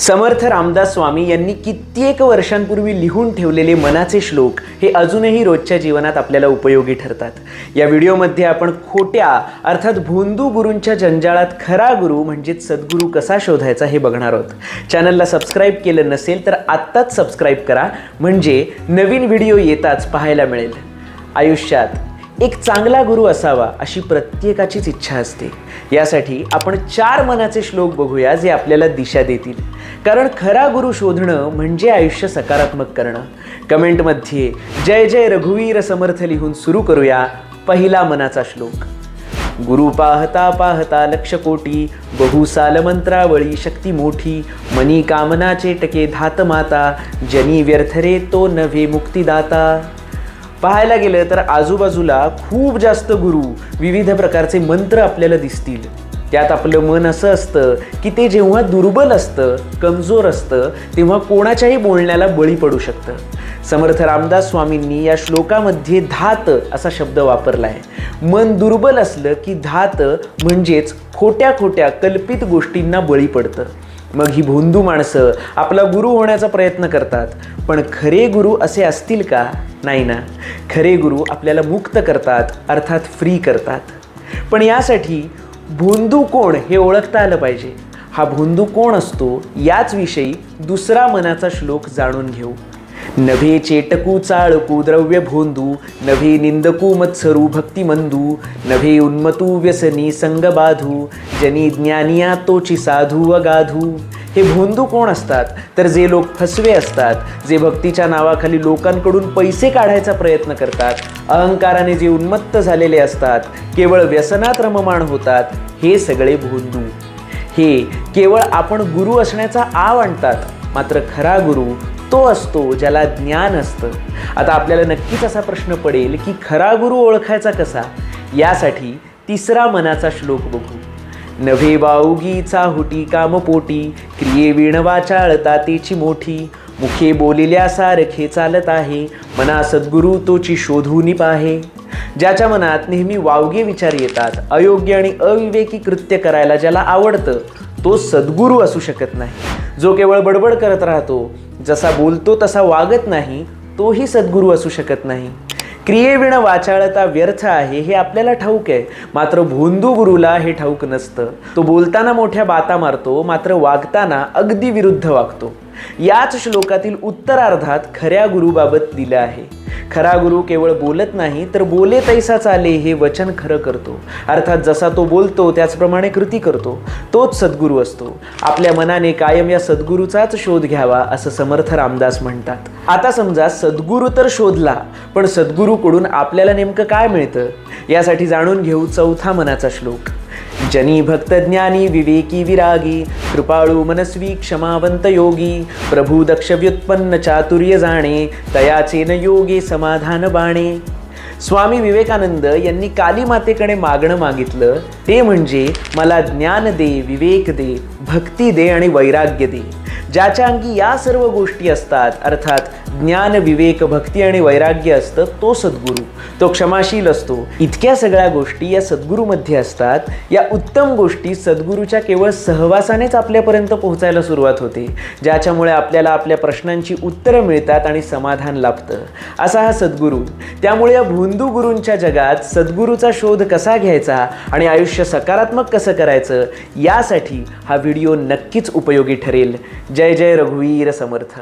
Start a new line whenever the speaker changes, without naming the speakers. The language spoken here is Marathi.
समर्थ रामदास स्वामी यांनी कित्येक वर्षांपूर्वी लिहून ठेवलेले मनाचे श्लोक हे अजूनही रोजच्या जीवनात आपल्याला उपयोगी ठरतात. या व्हिडिओमध्ये आपण खोट्या अर्थात भोंदू गुरूंच्या जंजाळात खरा गुरु म्हणजेच सद्गुरू कसा शोधायचा हे बघणार आहोत. चॅनलला सबस्क्राईब केलं नसेल तर आत्ताच सबस्क्राईब करा म्हणजे नवीन व्हिडिओ येताच पाहायला मिळेल. आयुष्यात एक चांगला गुरु असावा अशी प्रत्येकाचीच इच्छा असते. यासाठी आपण चार मनाचे श्लोक बघूया जे आपल्याला दिशा देतील. कारण खरा गुरु शोधणं म्हणजे आयुष्य सकारात्मक करणं. कमेंटमध्ये जय जय रघुवीर समर्थ लिहून सुरू करूया पहिला मनाचा श्लोक. गुरु पाहता पाहता लक्ष कोटी बहुसाल मंत्रावळी शक्ती मोठी मनी कामनाचे टके धात माता जनी व्यर्थरे तो नव्हे मुक्तिदाता. पाहायला गेलं तर आजूबाजूला खूप जास्त गुरु विविध प्रकारचे मंत्र आपल्याला दिसतील. त्यात आपलं मन असं असतं की ते जेव्हा दुर्बल असतं कमजोर असतं तेव्हा कोणाच्याही बोलण्याला बळी पडू शकतं. समर्थ रामदास स्वामींनी या श्लोकामध्ये धात असा शब्द वापरला आहे मन दुर्बल असलं की धात म्हणजेच खोट्या खोट्या कल्पित गोष्टींना बळी पडतं. मग ही भोंदू माणसं आपला गुरु होण्याचा प्रयत्न करतात. पण खरे गुरु असे असतील का? नाही ना. खरे गुरु आपल्याला मुक्त करतात अर्थात फ्री करतात. पण यासाठी भोंदू कोण हे ओळखता आलं पाहिजे. हा भोंदू कोण असतो याच विषयी दुसरा मनाचा श्लोक जाणून घेऊ. नभे चेटकू चाळकू द्रव्य भोंदू नभे निंदकू मत्सरू भक्तिमंदू नभे उन्मतू व्यसनी संगबाधू जनी ज्ञानिया तोची साधू अगाधू. हे भोंदू कोण असतात? तर जे लोक फसवे असतात जे भक्तीच्या नावाखाली लोकांकडून पैसे काढायचा प्रयत्न करतात अहंकाराने जे उन्मत्त झालेले असतात केवळ व्यसनात रममाण होतात हे सगळे भोंदू. हे केवळ आपण गुरु असण्याचा आव आणतात मात्र खरा गुरु तो असतो ज्याला ज्ञान असतं. आता आपल्याला नक्कीच असा प्रश्न पडेल की खरा गुरु ओळखायचा कसा? यासाठी तिसरा मनाचा श्लोक बघू. नव्हे वाऊगीचा हुटी कामपोटी क्रिये विणवाचाळता तेची मोठी. मुखे बोलिल्या सारखे चालत आहे मना सद्गुरू तोची शोधूनी पाहे. ज्याच्या मनात नेहमी वावगे विचार येतात अयोग्य आणि अविवेकी कृत्य करायला ज्याला आवडतं तो सद्गुरू असू शकत नाही. जो केवळ बडबड करत राहतो जसा बोलतो तसा वागत नाही तोही सद्गुरू असू शकत नाही. क्रियेविण वाचाळता व्यर्थ आहे हे आपल्याला ठाऊक आहे. मात्र भोंदू गुरुला हे ठाऊक नसतं. तो बोलताना मोठ्या बाता मारतो मात्र वागताना अगदी विरुद्ध वागतो. याच श्लोकातील उत्तरार्धात खऱ्या गुरुबाबत दिलं आहे. खरा गुरु केवळ बोलत नाही तर बोले तैसा चाले हे वचन खरं करतो. अर्थात जसा तो बोलतो त्याचप्रमाणे कृती करतो. तोच सद्गुरू असतो. आपल्या मनाने कायम या सद्गुरूचाच शोध घ्यावा असं समर्थ रामदास म्हणतात. आता समजा सद्गुरू तर शोधला पण सद्गुरूकडून आपल्याला नेमकं काय मिळतं? यासाठी जाणून घेऊ चौथा मनाचा श्लोक. जनी भक्त ज्ञानी विवेकी विरागी कृपाळू मनस्वी क्षमावंत योगी प्रभू दक्ष व्युत्पन्न चातुर्य जाणे तयाचे न योगे समाधान बाणे. स्वामी विवेकानंद यांनी काली मातेकडे मागणं मागितलं ते म्हणजे मला ज्ञान दे विवेक दे भक्ती दे आणि वैराग्य दे. ज्याच्या अंगी या सर्व गोष्टी असतात अर्थात ज्ञान विवेक भक्ती आणि वैराग्य असतं तो सद्गुरू. तो क्षमाशील असतो. इतक्या सगळ्या गोष्टी या सद्गुरूमध्ये असतात. या उत्तम गोष्टी सद्गुरूच्या केवळ सहवासानेच आपल्यापर्यंत पोहोचायला सुरुवात होते. ज्याच्यामुळे आपल्याला आपल्या प्रश्नांची उत्तरं मिळतात आणि समाधान लाभतं. असा हा सद्गुरू. त्यामुळे या भोंदू गुरूंच्या जगात सद्गुरूचा शोध कसा घ्यायचा आणि आयुष्य सकारात्मक कसं करायचं यासाठी हा व्हिडिओ नक्कीच उपयोगी ठरेल. जय जय रघुवीर समर्थ.